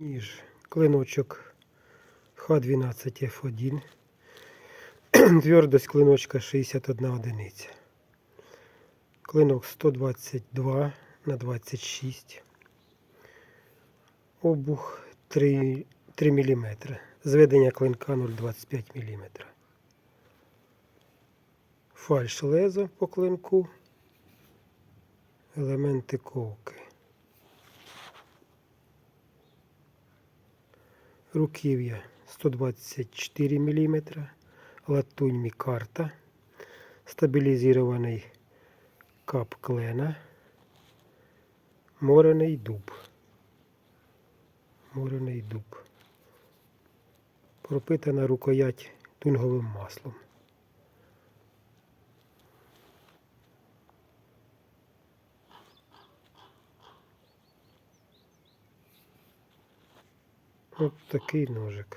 Ніж клиночок Х12Ф1. Твердость клиночка 61 одиниця. Клинок 122 на 26. Обух 3, 3 мм. Зведення клинка 0,25 мм. Фальш лезо по клинку. Елементи ковки. Руків'я 124 мм. Латунь мікарта. Стабілізований кап клена. Морений дуб. Морений дуб. Пропитана рукоять тунговим маслом. От такий ножик.